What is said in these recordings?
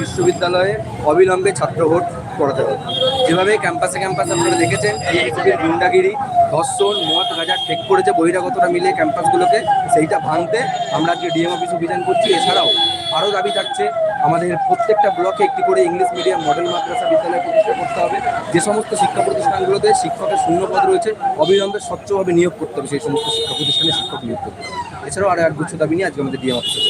বিশ্ববিদ্যালয়ে অবিলম্বে ছাত্র ভোট করাতে হবে। যেভাবে ক্যাম্পাসে ক্যাম্পাস আপনারা দেখেছেন টিএমসিপির গুন্ডাগিরি, ধর্ষণ, মদ, গাঁজা, ঠেক করেছে, বহিরাগতরা মিলে ক্যাম্পাসগুলোকে সেইটা ভাঙতে আমরা আজকে ডিএম অফিস অভিযান করছি। এছাড়াও আরও দাবি থাকছে, আমাদের প্রত্যেকটা ব্লকে একটি করে ইংলিশ মিডিয়াম মডেল মাদ্রাসা বিদ্যালয় প্রতিষ্ঠা করতে হবে। যে সমস্ত শিক্ষা প্রতিষ্ঠানগুলোতে শিক্ষকের শূন্যপদ রয়েছে, অবিলম্বে স্বচ্ছভাবে নিয়োগ করতে হবে, সেই সমস্ত শিক্ষা প্রতিষ্ঠানে শিক্ষক নিয়োগ করতে হবে। এছাড়াও আরও একগুচ্ছ দাবি নিয়ে আজকে আমাদের ডিএম অফিসে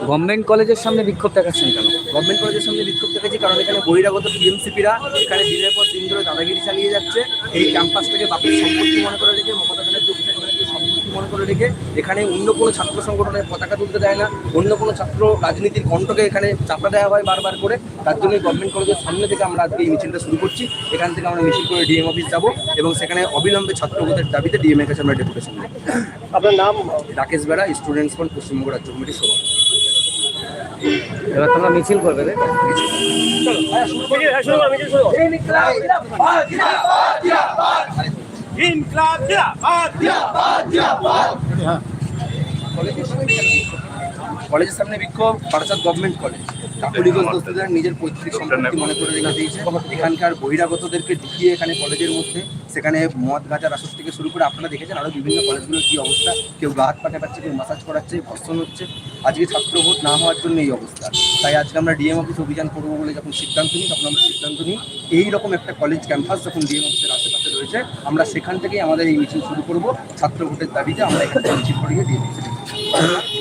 গভর্নমেন্ট কলেজের সামনে বিক্ষোভ দেখাচ্ছেন কেন? গভর্নমেন্ট কলেজের সামনে বিক্ষোভ দেখেছি কারণ এখানে বহিরাগত টিএমসিপিরা এখানে দিনের পর দিন ধরে দাদাগিরি চালিয়ে যাচ্ছে। এই ক্যাম্পাসটাকে বাপের সম্পত্তি মনে করে রেখে মমতা ব্যানার্জি সম্পত্তি মনে করে রেখে এখানে অন্য কোনো ছাত্র সংগঠনের পতাকা তুলতে দেয় না। অন্য কোনো ছাত্র রাজনীতির কণ্ঠকে এখানে চাপা দেওয়া হয় বারবার করে। তার জন্যই গভর্নমেন্ট কলেজের সামনে থেকে আমরা আজকে এই মিছিলটা শুরু করছি। এখান থেকে আমরা মিছিল করে ডিএম অফিস যাব এবং সেখানে অবিলম্বে ছাত্রদের দাবিতে ডিএম এর কাছে আমরা ডেপুটেশন আপনার নাম? রাকেশ বেড়া স্টুডেন্টস ফ্রন্ট পশ্চিমবঙ্গ রাজ্য কমিটির সভাপতি। এবার তোমরা মিছিল করবে তাই তো? কলেজের সামনে বিক্ষোভ বারাসাত গভর্নমেন্ট কলেজ কাকুলিগঞ্জ দোস্তদের নিজের পৈতৃক সম্পত্তি মনে করে রেখে দিয়েছে। এখানকার বহিরাগতদেরকে ঢুকিয়ে এখানে কলেজের মধ্যে, সেখানে মদ, গাঁজার আসর থেকে শুরু করে আপনারা দেখেছেন আরও বিভিন্ন কলেজগুলোর কী অবস্থা। কেউ গা হাত পা কাটাচ্ছে কেউ মাসাজ করাচ্ছে, ধর্ষণ হচ্ছে। আজকে ছাত্র ভোট না হওয়ার জন্য এই অবস্থা। তাই আজকে আমরা ডিএম অফিস অভিযান করব বলে যখন সিদ্ধান্ত নিই, তখন আমরা সিদ্ধান্ত নিই, এই রকম একটা কলেজ ক্যাম্পাস যখন ডিএম অফিসের আশেপাশে রয়েছে, আমরা সেখান থেকেই আমাদের এই মিছিল শুরু করব। ছাত্র ভোটের দাবিতে আমরা এখানে মিছিল করিয়ে দিয়ে অফিসে ভোটের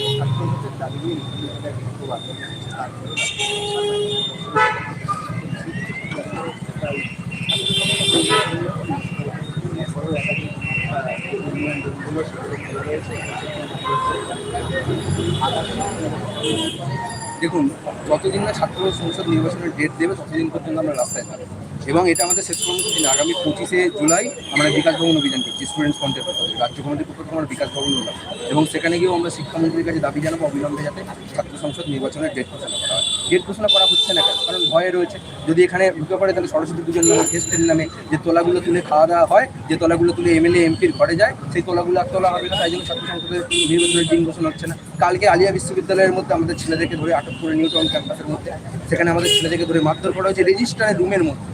দেখুন, যতদিন না ছাত্র সংসদ নির্বাচনের ডেট দেবে, ততদিন পর্যন্ত আমরা রাস্তায় থাকব। এবং এটা আমাদের শেষ কর্মসূচি না, আগামী পঁচিশে জুলাই আমরা বিকাশ ভবন অভিযান করছি স্টুডেন্টস ফ্রন্টের পক্ষ থেকে রাজ্য কমিটির পক্ষ থেকে আমরা বিকাশ ভবন হলাম এবং সেখানে গিয়েও আমরা শিক্ষামন্ত্রীর কাছে দাবি জানাব, অবিলম্বে যাতে ছাত্র সংসদ নির্বাচনের ডেট ঘোষণা করা হয়। ডেট ঘোষণা করা হচ্ছে না কেন? কারণ ভয়ে রয়েছে, যদি এখানে ঢুকে পড়ে তাহলে সরস্বতী পুজোর নামে ফেস্টের নামে যে তোলাগুলো তুলে খাওয়া দাওয়া হয়, যে তোলাগুলো তুলে এমএলএ, এমপির ঘরে যায়, সেই তোলাগুলো আর তোলা হবে না, তাই জন্য ছাত্র সংসদের নির্বাচনের দিন ঘোষণা হচ্ছে না। কালকে আলিয়া বিশ্ববিদ্যালয়ের মধ্যে আমাদের ছেলেদেরকে ধরে আটক করে নিউটন ক্যাম্পাসের মধ্যে। সেখানে আমাদের ছেলেদেরকে ধরে মারধর করা হয়েছে রেজিস্ট্রারের রুমের মধ্যে।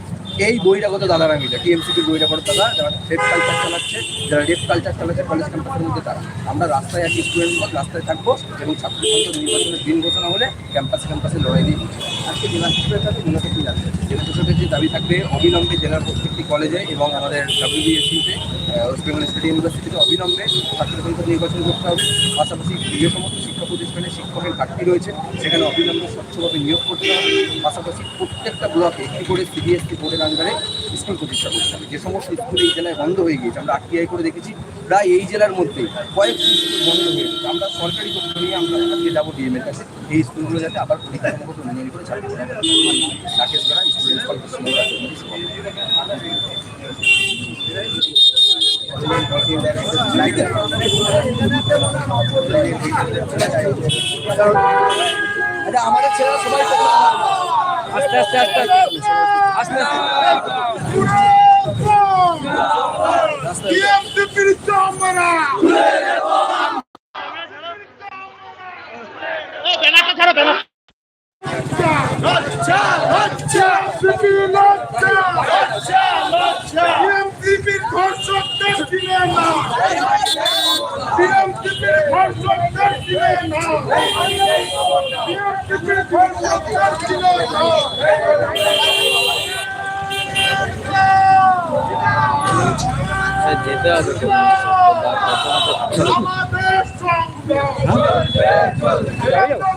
এই বইটা বহিরাগত দাদারা মিলে টিএমসিপির বহিরাগত দাদা, যারা রেপ কালচার চালাচ্ছে, যারা রেপ কালচার চালাচ্ছে কলেজ ক্যাম্পাসের মধ্যে তারা। আমরা রাস্তায় আছি স্টুডেন্ট রাস্তায় থাকব এবং ছাত্র সংসদ নির্বাচনের দিন ঘোষণা হলে ক্যাম্পাসে ক্যাম্পাসে লড়াই দিয়ে আজকে জেলা শাসকের কাছে মূলত কী লাগবে জেলা শাসকের যে দাবি থাকবে, অবিলম্বে জেলার প্রত্যেকটি কলেজে এবং আমাদের ডাব্লিউবিএসিতে ওয়েস্ট বেঙ্গল স্টেট ইউনিভার্সিটিতে অবিলম্বে ছাত্র সংসদ নির্বাচন করতে হবে। পাশাপাশি যে সমস্ত শিক্ষা প্রতিষ্ঠানে শিক্ষকের ঘাটতি রয়েছে, সেখানে অবিলম্বে স্বচ্ছভাবে নিয়োগ করতে হবে। পাশাপাশি প্রত্যেকটা ব্লকে একটি করে সিবিএসসি বোর্ডের আন্ডারে স্কুল প্রতিষ্ঠা করতে হবে। যে সমস্ত স্কুল এই জেলায় বন্ধ হয়ে গিয়েছে, আমরা আরটিআই করে দেখেছি, প্রায় এই জেলার মধ্যে কয়েকটি স্কুল বন্ধ হয়ে গেছে। আমরা সরকারি পক্ষ নিয়ে আমরা আজকে যাব ডিএমের কাছে। এই স্কুলগুলো যাতে আবার পরীক্ষার মতো উন্নয়ন করে হয়। রাকেশ স্টুডেন্টস ফর পশ্চিমবঙ্গ রাজ্য কমিটির সভাপতি। আচ্ছা, আমাদের ছেলেরা সবাই আস্তে আস্তে আস্তে আস্তে কিনে না টিএমসিপির ধর্ষকদের কিনে না টিএমসিপির ধর্ষকদের কিনে না যেতে হবে তো। আমাদের সংগ্রাম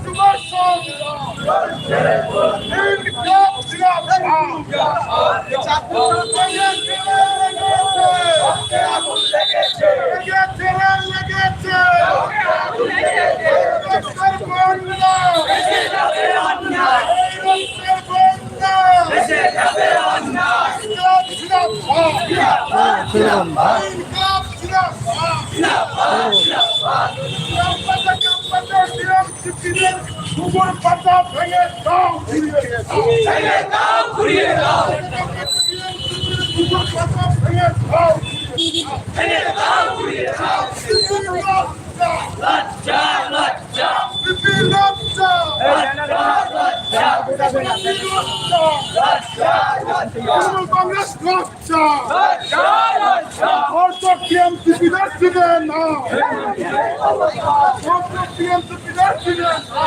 তোমার সংগ্রাম ইনকাম উপর পাতা ভেঙে দাও ভেঙে দাও ঘুরিয়ে দাও উপর পাতা ভেঙে দাও ভেঙে দাও ঘুরিয়ে দাও লজ্জা লজ্জা বিপি লজ্জা তৃণমূল কংগ্রেস টিএমসিপিদের দিবে না টিএমসিপিদের দিবে না